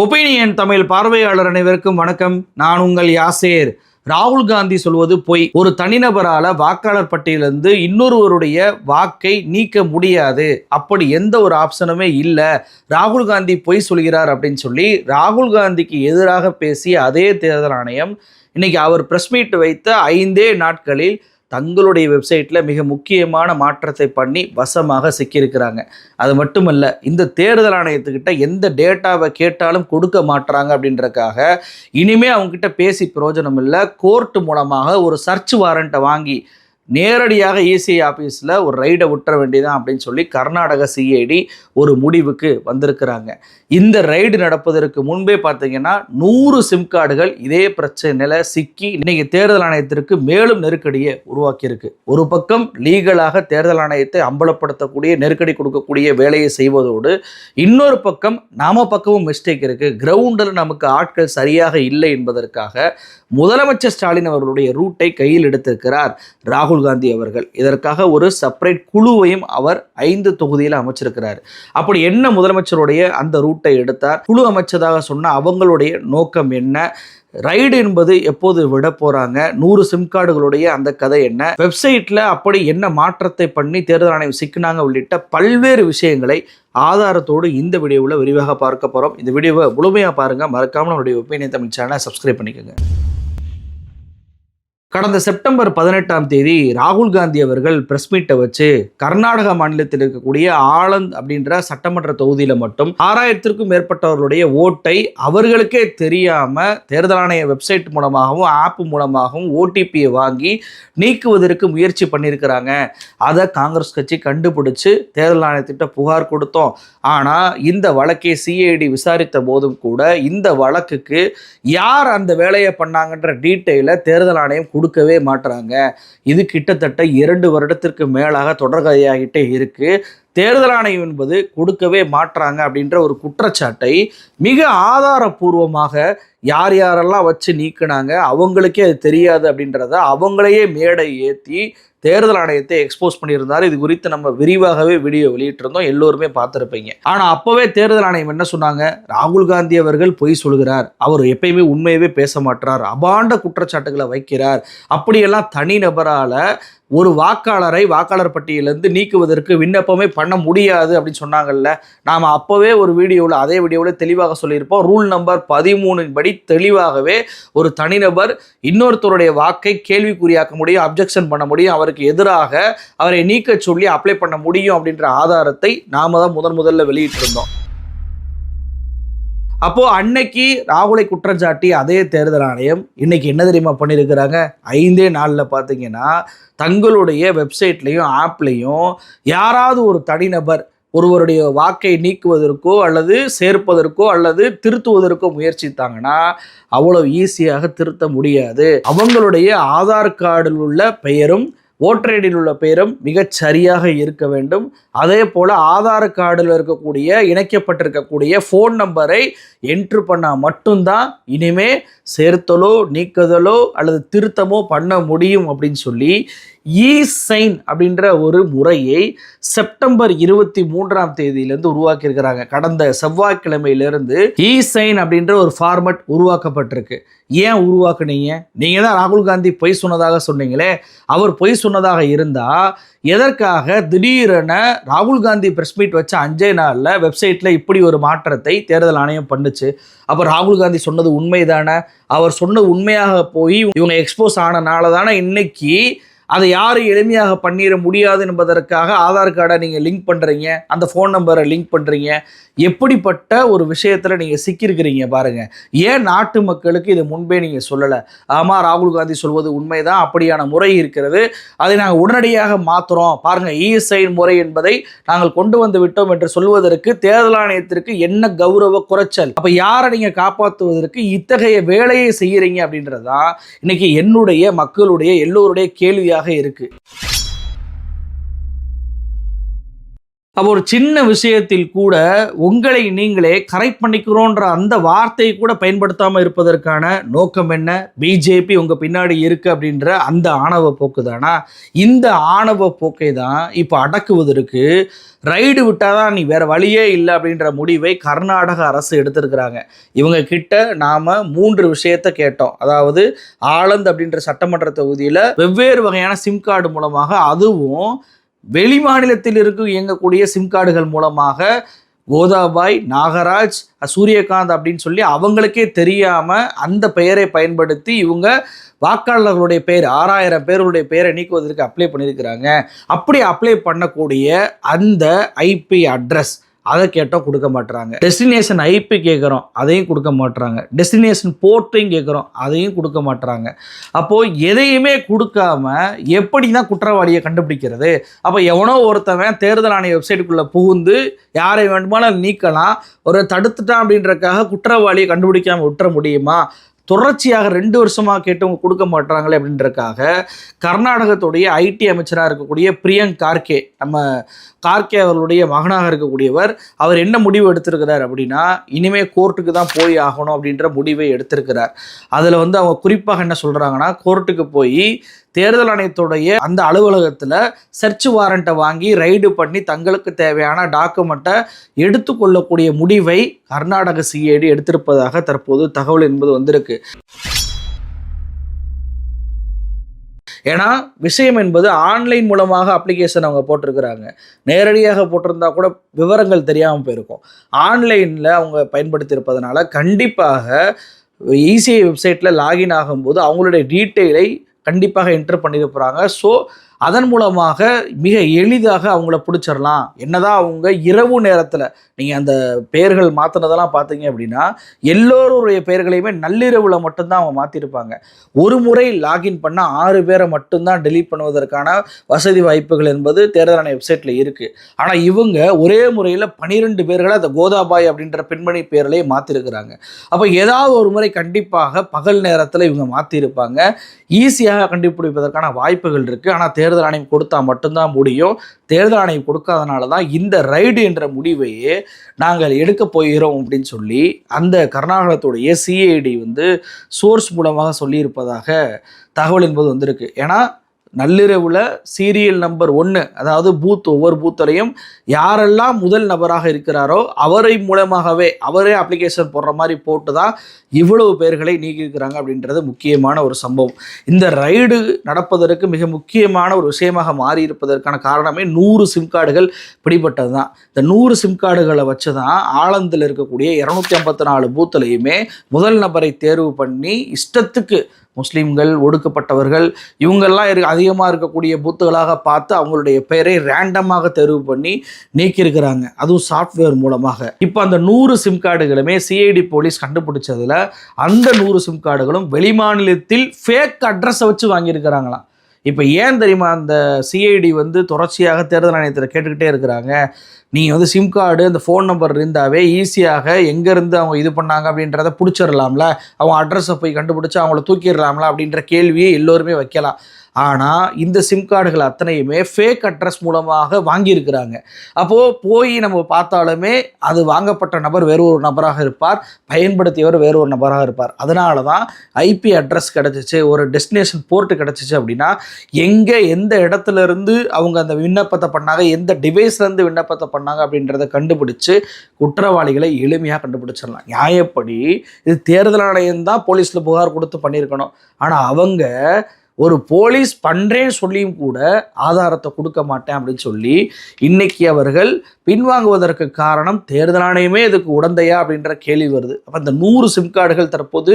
Opinion Tamil பார்வையாளர் அனைவருக்கும் வணக்கம். நான் உங்கள் யாசேர். ராகுல் காந்தி சொல்வது பொய். ஒரு தனிநபரால வாக்காளர் பட்டியலிருந்து இன்னொருவருடைய வாக்கை நீக்க முடியாது. அப்படி எந்த ஒரு ஆப்ஷனுமே இல்லை. ராகுல் காந்தி பொய் சொல்கிறார் அப்படின்னு சொல்லி ராகுல் காந்திக்கு எதிராக பேசிய அதே தேர்தல் ஆணையம் இன்னைக்கு அவர் பிரஸ் மீட் வைத்த ஐந்தே நாட்களில் தங்களுடைய வெப்சைட்டில் மிக முக்கியமான மாற்றத்தை பண்ணி வசமாக சிக்கியிருக்கிறாங்க. அது மட்டுமல்ல இந்த தேர்தல் ஆணையத்துக்கிட்ட எந்த டேட்டாவை கேட்டாலும் கொடுக்க மாட்டுறாங்க அப்படின்றக்காக இனிமே அவங்ககிட்ட பேசி பிரயோஜனம் இல்லை கோர்ட் மூலமாக ஒரு சர்ச் வாரண்ட்டை வாங்கி நேரடியாக இசிஐ ஆஃபீஸில் ஒரு ரைடை விட்டுற வேண்டியதான் அப்படின்னு சொல்லி கர்நாடக சிஐடி ஒரு முடிவுக்கு வந்திருக்கிறாங்க. இந்த ரைடு நடப்பதற்கு முன்பே பார்த்தீங்கன்னா நூறு சிம் கார்டுகள் இதே பிரச்சனையில் சிக்கி இன்னைக்கு தேர்தல் ஆணையத்திற்கு மேலும் நெருக்கடியை உருவாக்கியிருக்கு. ஒரு பக்கம் லீகலாக தேர்தல் ஆணையத்தை அம்பலப்படுத்தக்கூடிய நெருக்கடி கொடுக்கக்கூடிய வேலையை செய்வதோடு இன்னொரு பக்கம் நாம பக்கமும் மிஸ்டேக் இருக்குது கிரவுண்டில் நமக்கு ஆட்கள் சரியாக இல்லை என்பதற்காக முதலமைச்சர் ஸ்டாலின் அவர்களுடைய ரூட்டை கையில் எடுத்திருக்கிறார். ராகுல் காந்தி அவர்கள். இதற்காக ஒரு செப்பரேட் குழுவையும் அவர் ஐந்து தொகுதியில் அமைச்சிருக்கிறார். அப்படி என்ன முதலமைச்சருடைய அந்த ரூட்டை எடுத்தார்? குழு அமைச்சதாக சொன்ன அவங்களுடைய நோக்கம் என்ன? ரைடு என்பது எப்போது விட போறாங்க? நூறு சிம் கார்டுகளுடைய அந்த கதை என்ன? வெப்சைட்ல அப்படி என்ன மாற்றத்தை பண்ணி தேர்தல் ஆணையம் சிக்கினாங்க உள்ளிட்ட பல்வேறு விஷயங்களை ஆதாரத்தோடு இந்த வீடியோவில் விரிவாக பார்க்க போகிறோம் இந்த வீடியோவை முழுமையாக பாருங்கள் மறக்காமல் நம்மளுடைய ஒப்பீனியன் தமிழ் சேனலை சப்ஸ்கிரைப் பண்ணிக்கோங்க. கடந்த செப்டம்பர் பதினெட்டாம் தேதி ராகுல் காந்தி அவர்கள் பிரஸ் மீட்டை வச்சு கர்நாடக மாநிலத்தில் இருக்கக்கூடிய ஆளந்த் அப்படின்ற சட்டமன்ற தொகுதியில் மட்டும் ஆறாயிரத்திற்கும் மேற்பட்டவர்களுடைய ஓட்டை அவர்களுக்கே தெரியாம தேர்தல் ஆணைய வெப்சைட் மூலமாகவும் ஆப் மூலமாகவும் ஓடிபியை வாங்கி நீக்குவதற்கு முயற்சி பண்ணியிருக்கிறாங்க. அதை காங்கிரஸ் கட்சி கண்டுபிடிச்சு தேர்தல் ஆணையத்திட்ட புகார் கொடுத்தோம். ஆனால் இந்த வழக்கை சிஐடி விசாரித்த போதும் கூட இந்த வழக்குக்கு யார் அந்த வேலையை பண்ணாங்கன்ற டீட்டெயிலை தேர்தல் ஆணையம் கொடுக்கவே மாட்டுறாங்க இது கிட்டத்தட்ட இரண்டு வருடத்திற்கு மேலாக தொடர்கதையாகிட்டே இருக்கு. தேர்தல் ஆணையம் என்பது கொடுக்கவே மாட்டுறாங்க அப்படின்ற ஒரு குற்றச்சாட்டை மிக ஆதாரபூர்வமாக யார் யாரெல்லாம் வச்சு நீக்கினாங்க அவங்களுக்கே அது தெரியாது அப்படின்றத அவங்களையே மேடை ஏற்றி தேர்தல் ஆணையத்தை எக்ஸ்போஸ் பண்ணியிருந்தார். இது குறித்து நம்ம விரிவாகவே வீடியோ வெளியிட்டிருந்தோம். எல்லோருமே பார்த்துருப்பீங்க. ஆனால் அப்போவே தேர்தல் ஆணையம் என்ன சொன்னாங்க? ராகுல் காந்தி அவர்கள் பொய் சொல்கிறார். அவர் எப்பயுமே உண்மையவே பேச மாட்டார் அபாண்ட குற்றச்சாட்டுகளை வைக்கிறார். அப்படியெல்லாம் தனிநபரால் ஒரு வாக்காளரை வாக்காளர் பட்டியலிருந்து நீக்குவதற்கு விண்ணப்பமே பண்ண முடியாது அப்படின்னு சொன்னாங்கல்ல. நாம் அப்போவே ஒரு வீடியோவில் அதே வீடியோவில் தெளிவாக சொல்லியிருப்போம். ரூல் நம்பர் பதிமூணின் படி தெளிவாகவே ஒரு தனிநபர் இன்னொருத்தருடைய வாக்கை கேள்விக்குறியாக்க முடியும் அப்ஜெக்ஷன் பண்ண முடியும். அவருக்கு எதிராக அவரை நீக்க சொல்லி அப்ளை பண்ண முடியும் அப்படின்ற ஆதாரத்தை நாம தான் முதன் முதல்ல வெளியிட்டிருந்தோம். அப்போ அன்னைக்கு ராகுலை குற்றஞ்சாட்டி அதே தேர்தல் ஆணையம் இன்னைக்கு என்ன தெரியுமா பண்ணியிருக்கிறாங்க ஐந்தே நாளில் பார்த்தீங்கன்னா தங்களுடைய வெப்சைட்லேயும் ஆப்லேயும் யாராவது ஒரு தனிநபர் ஒருவருடைய வாக்கை நீக்குவதற்கோ அல்லது சேர்ப்பதற்கோ அல்லது திருத்துவதற்கோ முயற்சித்தாங்கன்னா அவ்வளோ ஈஸியாக திருத்த முடியாது. அவங்களுடைய ஆதார் கார்டில் உள்ள பெயரும் ஓட்டர் உள்ள பெயரும் மிகச் சரியாக இருக்க வேண்டும். அதே போல் ஆதார் கார்டில் இருக்கக்கூடிய இணைக்கப்பட்டிருக்கக்கூடிய ஃபோன் நம்பரை என்ட்ரு பண்ணால் மட்டும்தான் இனிமே சேர்த்தலோ நீக்குதலோ அல்லது திருத்தமோ பண்ண முடியும் அப்படின்னு சொல்லி இ சைன் அப்படின்ற ஒரு முறையை செப்டம்பர் இருபத்தி மூன்றாம் தேதியிலேருந்து உருவாக்கியிருக்கிறாங்க. கடந்த செவ்வாய்க்கிழமையிலிருந்து இ சைன் அப்படின்ற ஒரு ஃபார்மட் உருவாக்கப்பட்டிருக்கு. ஏன் உருவாக்குனீங்க? நீங்கள் தான் ராகுல் காந்தி பொய் சொன்னதாக சொன்னீங்களே. அவர் பொய் சொன்னதாக இருந்தால் எதற்காக திடீரென ராகுல் காந்தி ப்ரெஸ் மீட் வச்ச அஞ்சே நாளில் வெப்சைட்டில் இப்படி ஒரு மாற்றத்தை தேர்தல் ஆணையம் பண்ணுச்சு? அப்போ ராகுல் காந்தி சொன்னது உண்மைதானே? அவர் சொன்ன உண்மையாக போய் இவங்க எக்ஸ்போஸ் ஆனனால தானே இன்னைக்கு அதை யாரும் எளிமையாக பண்ணிட முடியாது என்பதற்காக ஆதார் கார்டை நீங்கள் லிங்க் பண்ணுறீங்க அந்த ஃபோன் நம்பரை லிங்க் பண்ணுறீங்க எப்படிப்பட்ட ஒரு விஷயத்தில் நீங்கள் சிக்கியிருக்கிறீங்க பாருங்கள் ஏன் நாட்டு மக்களுக்கு இதை முன்பே நீங்கள் சொல்லலை? ஆமாம் ராகுல் காந்தி சொல்வது உண்மைதான் அப்படியான முறை இருக்கிறது. அதை நாங்கள் உடனடியாக மாற்றுறோம் பாருங்கள் இஎஸ்ஐ முறை என்பதை நாங்கள் கொண்டு வந்து விட்டோம் என்று சொல்வதற்கு தேர்தல் ஆணையத்திற்கு என்ன கௌரவ குறைச்சல்? அப்போ யாரை நீங்கள் காப்பாற்றுவதற்கு இத்தகைய வேலையை செய்கிறீங்க அப்படின்றது தான் இன்னைக்கு என்னுடைய மக்களுடைய எல்லோருடைய கேள்வியாக இருக்கு. அப்போ ஒரு சின்ன விஷயத்தில் கூட உங்களை நீங்களே கரெக்ட் பண்ணிக்கிறோன்ற அந்த வார்த்தையை கூட பயன்படுத்தாமல் இருப்பதற்கான நோக்கம் என்ன? பிஜேபி உங்கள் பின்னாடி இருக்குது அப்படின்ற அந்த ஆணவ போக்கு தானா? இந்த ஆணவ போக்கை தான் இப்போ அடக்குவதற்கு ரைடு விட்டால் தான் நீ வேறு வழியே இல்லை அப்படின்ற முடிவை கர்நாடக அரசு எடுத்திருக்கிறாங்க. இவங்க கிட்ட நாம் மூன்று விஷயத்தை கேட்டோம். அதாவது ஆனந்த் அப்படின்ற சட்டமன்ற தொகுதியில் வெவ்வேறு வகையான சிம் கார்டு மூலமாக அதுவும் வெளி மாநிலத்தில் இயங்கக்கூடிய சிம் கார்டுகள் மூலமாக கோதாபாய் நாகராஜ் சூரியகாந்த் அப்படின்னு சொல்லி அவங்களுக்கே தெரியாமல் அந்த பெயரை பயன்படுத்தி இவங்க வாக்காளர்களுடைய பெயர் ஆறாயிரம் பேர்களுடைய பெயரை நீக்குவதற்கு அப்ளை பண்ணியிருக்கிறாங்க. அப்படி அப்ளை பண்ணக்கூடிய அந்த ஐபி அட்ரஸ் அதை கேட்டோம் கொடுக்க மாட்டுறாங்க டெஸ்டினேஷன் ஐபி கேட்குறோம் அதையும் கொடுக்க மாட்டுறாங்க டெஸ்டினேஷன் போர்ட்டையும் கேட்குறோம் அதையும் கொடுக்க மாட்டுறாங்க அப்போது எதையுமே கொடுக்காம எப்படி தான் குற்றவாளியை கண்டுபிடிக்கிறது? அப்போ எவனோ ஒருத்தவன் தேர்தல் ஆணைய வெப்சைட்டுக்குள்ளே புகுந்து யாரை வேண்டுமானாலும் நீக்கலாம் ஒரு தடுத்துட்டான் அப்படின்றக்காக குற்றவாளியை கண்டுபிடிக்காமல் விட்டுற முடியுமா? தொடர்ச்சியாக ரெண்டு வருஷமாக கேட்டவங்க கொடுக்க மாட்டாங்களே அப்படின்றக்காக கர்நாடகத்துடைய ஐடி அமைச்சராக இருக்கக்கூடிய பிரியங்க் கார்கே நம்ம கார்கே அவர்களுடைய மகனாக இருக்கக்கூடியவர் அவர் என்ன முடிவு எடுத்திருக்கிறார் அப்படின்னா இனிமே கோர்ட்டுக்கு தான் போய் ஆகணும் அப்படின்ற முடிவை எடுத்திருக்கிறார். அதில் வந்து அவங்க குறிப்பாக என்ன சொல்கிறாங்கன்னா கோர்ட்டுக்கு போய் தேர்தல் ஆணையத்துடைய அந்த அலுவலகத்தில் சர்ச் வாரண்ட்டை வாங்கி ரைடு பண்ணி தங்களுக்கு தேவையான டாக்குமெண்ட்டை எடுத்துக்கொள்ளக்கூடிய முடிவை கர்நாடக சிஐடி எடுத்திருப்பதாக தற்போது தகவல் என்பது வந்திருக்கு. ஏன்னா விஷயம் என்பது ஆன்லைன் மூலமாக அப்ளிகேஷன் அவங்க போட்டிருக்கிறாங்க. நேரடியாக போட்டிருந்தா கூட விவரங்கள் தெரியாமல் போயிருக்கும். ஆன்லைனில் அவங்க பயன்படுத்தியிருப்பதனால கண்டிப்பாக இசிஐ வெப்சைட்டில் லாகின் ஆகும்போது அவங்களுடைய டீட்டெயிலை கண்டிப்பாக என்டர் பண்ணியிருப்பாங்க போகிறாங்க ஸோ அதன் மூலமாக மிக எளிதாக அவங்கள பிடிச்சிடலாம். என்னதான் அவங்க இரவு நேரத்தில் நீங்கள் அந்த பெயர்கள் மாற்றினதெல்லாம் பார்த்தீங்க அப்படின்னா எல்லோருடைய பெயர்களையுமே நள்ளிரவில் மட்டும்தான் அவங்க மாற்றிருப்பாங்க ஒரு முறை லாகின் பண்ணால் ஆறு பேரை மட்டும்தான் டெலீட் பண்ணுவதற்கான வசதி வாய்ப்புகள் என்பது தேர்தல் ஆணைய வெப்சைட்டில் இருக்குது ஆனால் இவங்க ஒரே முறையில் பனிரெண்டு பேர்களை அந்த கோதாபாய் அப்படின்ற பெண்மணி பெயர்களையும் மாற்றிருக்கிறாங்க அப்போ ஏதாவது ஒரு முறை கண்டிப்பாக பகல் நேரத்தில் இவங்க மாற்றிருப்பாங்க ஈஸியாக கண்டுபிடிப்பதற்கான வாய்ப்புகள் இருக்குது ஆனால் தேர்தல் தேர்தல் ஆணையம் கொடுத்தா மட்டும்தான் முடியும். தேர்தல் ஆணையம் கொடுக்காதனால தான் இந்த ரைடு என்ற முடிவையே நாங்கள் எடுக்க போகிறோம் அப்படின்னு சொல்லி அந்த கர்நாடகத்துடைய சிஐடி வந்து சோர்ஸ் மூலமாக சொல்லியிருப்பதாக தகவல் என்பது வந்திருக்கு. ஏன்னா நள்ளிரவில் சீரியல் நம்பர் ஒன்று அதாவது பூத் ஒவ்வொரு பூத்துலையும் யாரெல்லாம் முதல் நபராக இருக்கிறாரோ அவரை மூலமாகவே அவரே அப்ளிகேஷன் போடுற மாதிரி போட்டு தான் இவ்வளவு பேர்களை நீக்கியிருக்கிறாங்க அப்படின்றது முக்கியமான ஒரு சம்பவம். இந்த ரைடு நடப்பதற்கு மிக முக்கியமான ஒரு விஷயமாக மாறி இருப்பதற்கான காரணமே நூறு சிம் கார்டுகள் பிடிபட்டது தான் இந்த நூறு சிம் கார்டுகளை வச்சு தான் ஆலந்தில் இருக்கக்கூடிய இரநூத்தி ஐம்பத்தி நாலு பூத்துலையுமே முதல் நபரை தேர்வு பண்ணி இஷ்டத்துக்கு முஸ்லீம்கள் ஒடுக்கப்பட்டவர்கள் இவங்கெல்லாம் இரு அதிகமாக இருக்கக்கூடிய பூத்துகளாக பார்த்து அவங்களுடைய பெயரை ரேண்டமாக தெரிவு பண்ணி நீக்கியிருக்கிறாங்க. அதுவும் சாஃப்ட்வேர் மூலமாக. இப்போ அந்த நூறு சிம் கார்டுகளுமே சிஐடி போலீஸ் கண்டுபிடிச்சதில் அந்த நூறு சிம் கார்டுகளும் வெளிமாநிலத்தில் ஃபேக் அட்ரஸை வச்சு வாங்கியிருக்கிறாங்களாம். இப்போ ஏன் தெரியுமா அந்த சிஐடி வந்து தொடர்ச்சியாக தேர்தல் ஆணையத்தில் கேட்டுக்கிட்டே இருக்கிறாங்க? நீங்கள் வந்து சிம் கார்டு அந்த ஃபோன் நம்பர் இருந்தாவே ஈஸியாக எங்கேருந்து அவங்க இது பண்ணாங்க அப்படின்றத பிடிச்சிடலாம்ல? அவங்க அட்ரஸை போய் கண்டுபிடிச்சி அவங்கள தூக்கிடலாம்ல அப்படின்ற கேள்வியை எல்லோருமே வைக்கலாம். ஆனால் இந்த சிம் கார்டுகள் அத்தனையுமே ஃபேக் அட்ரஸ் மூலமாக வாங்கியிருக்கிறாங்க. அப்போது போய் நம்ம பார்த்தாலுமே அது வாங்கப்பட்ட நபர் வேறு ஒரு நபராக இருப்பார் பயன்படுத்தியவர் வேறு ஒரு நபராக இருப்பார். அதனால தான் ஐபி அட்ரஸ் கிடச்சிச்சு ஒரு டெஸ்டினேஷன் போர்ட்டு கிடச்சிச்சு அப்படின்னா எங்கே எந்த இடத்துல இருந்து அவங்க அந்த விண்ணப்பத்தை பண்ணாங்க எந்த டிவைஸ்லேருந்து விண்ணப்பத்தை பண்ணாங்க அப்படின்றத கண்டுபிடிச்சு குற்றவாளிகளை எளிமையாக கண்டுபிடிச்சிடலாம். நியாயப்படி இது தேர்தல் ஆணையம் தான் போலீஸில் புகார் கொடுத்து பண்ணியிருக்கணும். ஆனால் அவங்க ஒரு போலீஸ் பண்ணுறேன்னு சொல்லியும் கூட ஆதாரத்தை கொடுக்க மாட்டேன் அப்படின்னு சொல்லி இன்னைக்கு அவர்கள் பின்வாங்குவதற்கு காரணம் தேர்தல் ஆணையமே இதுக்கு உடந்தையா அப்படின்ற கேள்வி வருது. அப்போ இந்த நூறு சிம் கார்டுகள் தற்போது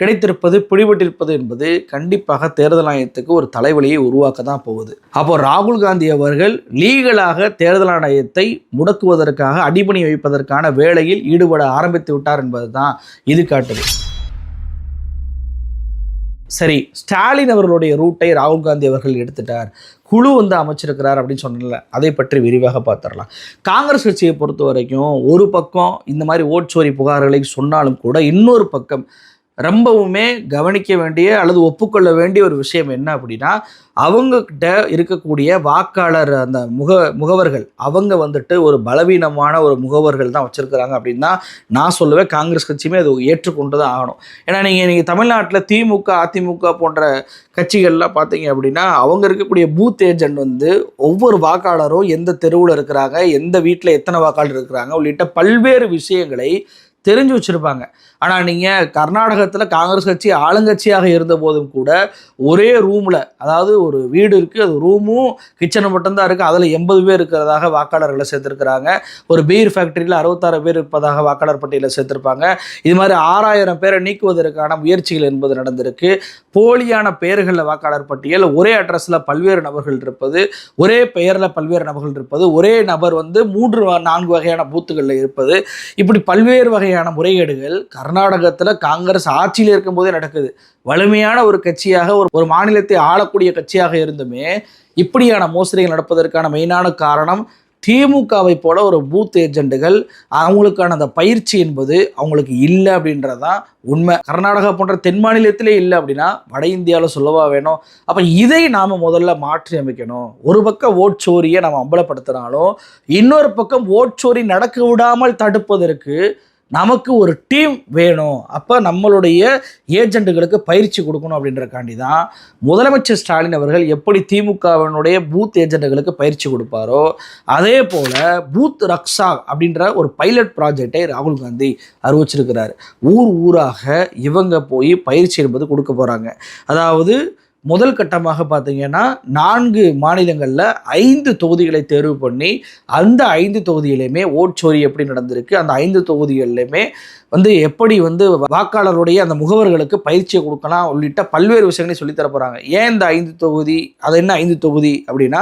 கிடைத்திருப்பது பிடிபட்டிருப்பது என்பது கண்டிப்பாக தேர்தல் ஆணையத்துக்கு ஒரு தலைவலியை உருவாக்க தான் போகுது. அப்போ ராகுல் காந்தி அவர்கள் லீகலாக தேர்தல் ஆணையத்தை முடக்குவதற்காக அடிபணி வைப்பதற்கான வேலையில் ஈடுபட ஆரம்பித்து விட்டார் என்பது தான் இது காட்டுது. சரி ஸ்டாலின் அவர்களுடைய ரூட்டை ராகுல் காந்தி அவர்கள் எடுத்துட்டார். குழு வந்து அமைச்சிருக்கிறார் அப்படின்னு சொன்னல அதை பற்றி விரிவாக பார்த்துடலாம். காங்கிரஸ் கட்சியை பொறுத்த வரைக்கும் ஒரு பக்கம் இந்த மாதிரி ஓட்சோரி புகார்களை சொன்னாலும் கூட இன்னொரு பக்கம் ரொம்பவுமே கவனிக்க வேண்டிய அல்லது ஒப்புக்கொள்ள வேண்டிய ஒரு விஷயம் என்ன அப்படின்னா அவங்கக்கிட்ட இருக்கக்கூடிய வாக்காளர் அந்த முக முகவர்கள் அவங்க வந்துட்டு ஒரு பலவீனமான ஒரு முகவர்கள் தான் வச்சுருக்கிறாங்க அப்படின்னா நான் சொல்லுவேன் காங்கிரஸ் கட்சியுமே அது ஏற்றுக்கொண்டு தான் ஆகணும். ஏன்னா நீங்கள் நீங்கள் தமிழ்நாட்டில் திமுக அதிமுக போன்ற கட்சிகள்லாம் பார்த்தீங்க அப்படின்னா அவங்க இருக்கக்கூடிய பூத் ஏஜென்ட் வந்து ஒவ்வொரு வாக்காளரும் எந்த தெருவில் இருக்கிறாங்க எந்த வீட்டில் எத்தனை வாக்காளர் இருக்கிறாங்க உள்ளிட்ட பல்வேறு விஷயங்களை தெரிஞ்சு வச்சுருப்பாங்க. ஆனால் நீங்கள் கர்நாடகத்தில் காங்கிரஸ் கட்சி ஆளுங்கட்சியாக இருந்த போதும் கூட ஒரே ரூமில் அதாவது ஒரு வீடு இருக்குது அது ரூமும் கிச்சனும் மட்டும்தான் இருக்குது அதில் எண்பது பேர் இருக்கிறதாக வாக்காளர்களை சேர்த்துருக்கிறாங்க. ஒரு பீர் ஃபேக்ட்ரியில் அறுபத்தாறு பேர் இருப்பதாக வாக்காளர் பட்டியலில் சேர்த்துருப்பாங்க. இது மாதிரி ஆறாயிரம் பேரை நீக்குவதற்கான முயற்சிகள் என்பது நடந்திருக்கு. போலியான பெயர்களில் வாக்காளர் பட்டியல் ஒரே அட்ரஸில் பல்வேறு நபர்கள் இருப்பது ஒரே பெயரில் பல்வேறு நபர்கள் இருப்பது ஒரே நபர் வந்து மூன்று நான்கு வகையான பூத்துகளில் இருப்பது. இப்படி பல்வேறு வகையான முறைகேடுகள் கர்நாடகத்தில் காங்கிரஸ் ஆட்சியில் இருக்கும்போதே நடக்குது. வலிமையான ஒரு கட்சியாக ஒரு ஒரு மாநிலத்தை ஆளக்கூடிய கட்சியாக இருந்துமே இப்படியான மோசடிகள் நடப்பதற்கான மெயினான காரணம் திமுகவை போல ஒரு பூத் ஏஜெண்டுகள் அவங்களுக்கான அந்த பயிற்சி என்பது அவங்களுக்கு இல்லை அப்படின்றது தான் உண்மை. கர்நாடகா போன்ற தென் மாநிலத்திலே இல்லை அப்படின்னா வட இந்தியாவில் சொல்லவா வேணும்? அப்போ இதை நாம் முதல்ல மாற்றி அமைக்கணும். ஒரு பக்கம் ஓட்சோரியை நம்ம அம்பலப்படுத்தினாலும் இன்னொரு பக்கம் ஓட்சோரி நடக்க விடாமல் தடுப்பதற்கு நமக்கு ஒரு டீம் வேணும். அப்போ நம்மளுடைய ஏஜெண்டுகளுக்கு பயிற்சி கொடுக்கணும் அப்படின்றக்காண்டி தான் முதலமைச்சர் ஸ்டாலின் அவர்கள் எப்படி திமுகவினுடைய பூத் ஏஜெண்டுகளுக்கு பயிற்சி கொடுப்பாரோ அதே போல் பூத் ரக்ஷா அப்படின்ற ஒரு பைலட் ப்ராஜெக்டை ராகுல் காந்தி அறிவிச்சிருக்கிறார். ஊர் ஊராக இவங்க போய் பயிற்சி என்பது கொடுக்க போகிறாங்க அதாவது முதல் கட்டமாக பார்த்தீங்கன்னா நான்கு மாநிலங்களில் ஐந்து தொகுதிகளை தேர்வு பண்ணி அந்த ஐந்து தொகுதியிலையுமே ஓட்சோரி எப்படி நடந்திருக்கு? அந்த ஐந்து தொகுதிகளிலுமே வந்து எப்படி வந்து வாக்காளருடைய அந்த முகவர்களுக்கு பயிற்சியை கொடுக்கலாம் உள்ளிட்ட பல்வேறு விஷயங்களையும் சொல்லித்தர போகிறாங்க ஏன் இந்த ஐந்து தொகுதி? அது என்ன ஐந்து தொகுதி அப்படின்னா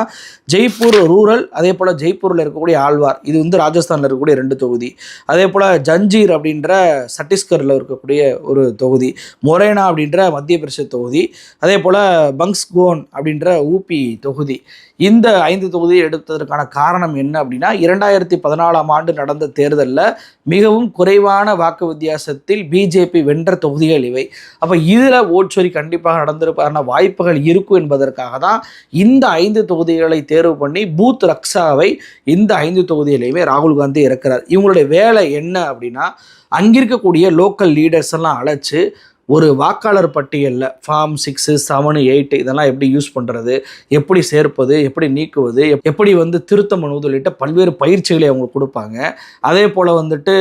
ஜெய்ப்பூர் ரூரல் அதே போல் ஜெய்ப்பூரில் இருக்கக்கூடிய ஆழ்வார் இது வந்து ராஜஸ்தானில் இருக்கக்கூடிய ரெண்டு தொகுதி. அதே போல் ஜஞ்சீர் அப்படின்ற சத்தீஸ்கரில் இருக்கக்கூடிய ஒரு தொகுதி மொரேனா அப்படின்ற மத்திய பிரதேச தொகுதி அதே போல் பங்ஸ்கோன் அப்படின்ற ஊபி தொகுதி. இந்த ஐந்து தொகுதியை எடுத்ததற்கான காரணம் என்ன அப்படின்னா இரண்டாயிரத்தி பதினாலாம் ஆண்டு நடந்த தேர்தலில் மிகவும் குறைவான வாக்கு வித்தியாசத்தில் பிஜேபி வென்ற தொகுதிகள் இவை. அப்போ இதில் ஓட்சொரி கண்டிப்பாக நடந்திருப்பான வாய்ப்புகள் இருக்கும் என்பதற்காக தான் இந்த ஐந்து தொகுதிகளை தேர்வு பண்ணி பூத் ரக்ஷாவை இந்த ஐந்து தொகுதியிலையுமே ராகுல் காந்தி இறக்கிறார். இவங்களுடைய வேலை என்ன அப்படின்னா அங்கிருக்கக்கூடிய லோக்கல் லீடர்ஸ் எல்லாம் அழைச்சு ஒரு வாக்காளர் பட்டியலில் ஃபார்ம் சிக்ஸு செவனு எயிட்டு இதெல்லாம் எப்படி யூஸ் பண்ணுறது எப்படி சேர்ப்பது எப்படி நீக்குவது எப்படி வந்து திருத்தம் பண்ணுவது உள்ளிட்ட பல்வேறு பயிற்சிகளை அவங்க கொடுப்பாங்க. அதே போல் வந்துட்டு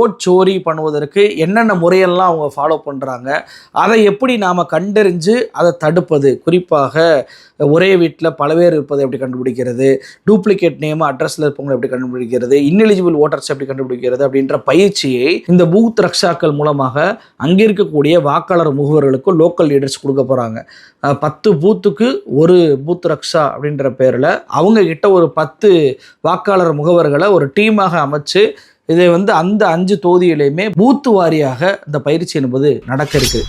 ஓட் சோரி பண்ணுவதற்கு என்னென்ன முறையெல்லாம் அவங்க ஃபாலோ பண்ணுறாங்க அதை எப்படி நாம் கண்டறிஞ்சு அதை தடுப்பது குறிப்பாக ஒரே வீட்டில் பல பேர் இருப்பதை எப்படி கண்டுபிடிக்கிறது டூப்ளிகேட் நேம் அட்ரஸில் இருப்பவங்களை எப்படி கண்டுபிடிக்கிறது இன்னெலிஜிபிள் ஓட்டர்ஸ் எப்படி கண்டுபிடிக்கிறது அப்படின்ற பயிற்சியை இந்த பூத் ரக்ஷாக்கள் மூலமாக அங்கே இருக்கக்கூடிய வாக்காளர் முகவர்களுக்கும் லோக்கல் லீடர்ஸ் கொடுக்க போகிறாங்க பத்து பூத்துக்கு ஒரு பூத் ரக்ஷா அப்படின்ற பேரில் அவங்கக்கிட்ட ஒரு பத்து வாக்காளர் முகவர்களை ஒரு டீமாக அமைச்சு இதை வந்து அந்த அஞ்சு தொகுதியிலையுமே பூத்து வாரியாக இந்த பயிற்சி என்பது நடக்க இருக்குது.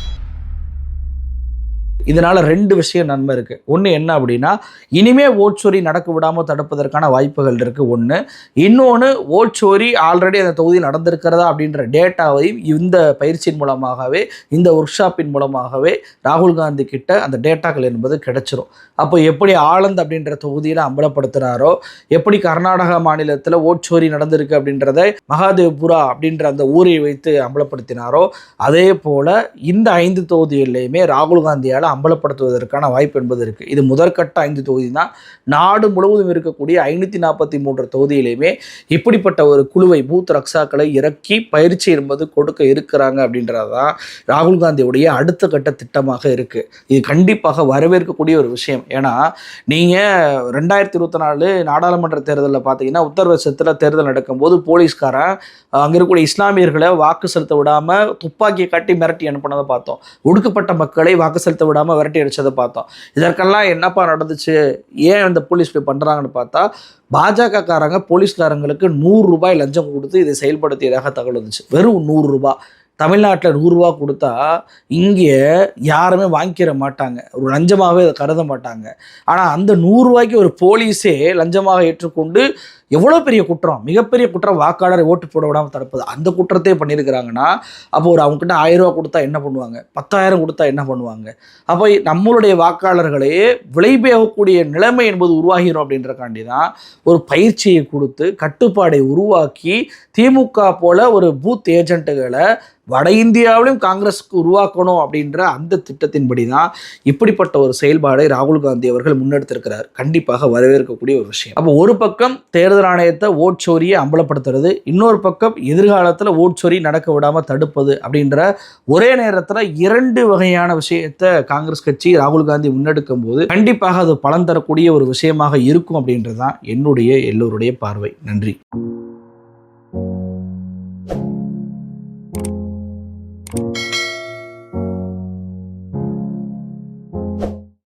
இதனால் ரெண்டு விஷயம் நன்மை இருக்குது ஒன்று என்ன அப்படின்னா இனிமே ஓட்சோரி நடக்க விடாமல் தடுப்பதற்கான வாய்ப்புகள் இருக்குது ஒன்று இன்னொன்று ஓட்சோரி ஆல்ரெடி அந்த தொகுதி நடந்திருக்கிறதா அப்படின்ற டேட்டாவையும் இந்த பயிற்சியின் மூலமாகவே இந்த ஒர்க் ஷாப்பின் மூலமாகவே ராகுல் காந்தி கிட்ட அந்த டேட்டாக்கள் என்பது கிடைச்சிரும். அப்போ எப்படி ஆளந்த் அப்படின்ற தொகுதியில் அம்பலப்படுத்துகிறாரோ எப்படி கர்நாடகா மாநிலத்தில் ஓட்சோரி நடந்திருக்கு அப்படின்றத மகாதேவ்புரா அப்படின்ற அந்த ஊரை வைத்து அம்பலப்படுத்தினாரோ அதே போல் இந்த ஐந்து தொகுதிகளிலையுமே ராகுல் காந்தியால் அம்பலப்படுத்துவதற்கான வாய்ப்பு என்பது இருக்குது இது முதற்கட்ட ஐந்து தொகுதி தான் நாடு முழுவதும் இருக்கக்கூடிய ஐநூற்றி நாற்பத்தி மூன்று தொகுதியிலையுமே இப்படிப்பட்ட ஒரு குழுவை பூத் ரக்ஷாக்களை இறக்கி பயிற்சி என்பது கொடுக்க இருக்கிறாங்க அப்படின்றது தான் ராகுல் காந்தியுடைய அடுத்த கட்ட திட்டமாக இருக்குது இது கண்டிப்பாக வரவேற்கக்கூடிய ஒரு விஷயம். ஏன்னா நீங்கள் ரெண்டாயிரத்தி இருபத்தி நாலு நாடாளுமன்ற தேர்தலில் பார்த்தீங்கன்னா உத்தரப்பிரதேசத்தில் தேர்தல் நடக்கும்போது போலீஸ்காரன் அங்கே இருக்கக்கூடிய இஸ்லாமியர்களை வாக்கு செலுத்த விடாமல் துப்பாக்கியை காட்டி மிரட்டி அனுப்பினதை பார்த்தோம். ஒடுக்கப்பட்ட மக்களை வாக்கு செலுத்த விடாமல் விரட்டி அடித்ததை பார்த்தோம். இதற்கெல்லாம் என்னப்பா நடந்துச்சு? ஏன் இந்த போலீஸ் இப்படி பண்ணுறாங்கன்னு பார்த்தா பாஜக காரங்க போலீஸ்காரங்களுக்கு நூறு ரூபாய் லஞ்சம் கொடுத்து இதை செயல்படுத்தியதாக தகவல் வந்துச்சு. வெறும் நூறுரூபா தமிழ்நாட்டில் நூறுரூவா கொடுத்தா இங்கே யாருமே வாங்கிக்கிற மாட்டாங்க. ஒரு லஞ்சமாகவே அதை கருத மாட்டாங்க. ஆனால் அந்த நூறுரூவாய்க்கு ஒரு போலீஸே லஞ்சமாக ஏற்றுக்கொண்டு எவ்வளோ பெரிய குற்றம்? மிகப்பெரிய குற்றம் வாக்காளரை ஓட்டு போட விடாமல் தடுப்பது. அந்த குற்றத்தையே பண்ணியிருக்கிறாங்கன்னா அப்போ ஒரு அவங்ககிட்ட ஆயிரம் ரூபா கொடுத்தா என்ன பண்ணுவாங்க? பத்தாயிரம் கொடுத்தா என்ன பண்ணுவாங்க? அப்போ நம்மளுடைய வாக்காளர்களே விளைபேகக்கூடிய நிலைமை என்பது உருவாகிறோம் அப்படின்றக்காண்டி தான் ஒரு பயிற்சியை கொடுத்து கட்டுப்பாடை உருவாக்கி திமுக போல ஒரு பூத் ஏஜென்ட்டுகளை வட இந்தியாவிலும் காங்கிரஸுக்கு உருவாக்கணும் அப்படின்ற அந்த திட்டத்தின்படி தான் இப்படிப்பட்ட ஒரு செயல்பாடை ராகுல் காந்தி அவர்கள் முன்னெடுத்திருக்கிறார். கண்டிப்பாக வரவேற்கக்கூடிய ஒரு விஷயம். அப்போ ஒரு பக்கம் தேர்தல் ஆணையத்தை ஓட் சோரியை அம்பலப்படுத்துறது இன்னொரு பக்கம் எதிர்காலத்தில் ஓட் சோரி நடக்க விடாமல் தடுப்பது அப்படின்ற ஒரே நேரத்தில் இரண்டு வகையான விஷயத்தை காங்கிரஸ் கட்சி ராகுல் காந்தி முன்னெடுக்கும் போது கண்டிப்பாக அது பலன் தரக்கூடிய ஒரு விஷயமாக இருக்கும் அப்படின்றது தான் என்னுடைய எல்லோருடைய பார்வை. நன்றி.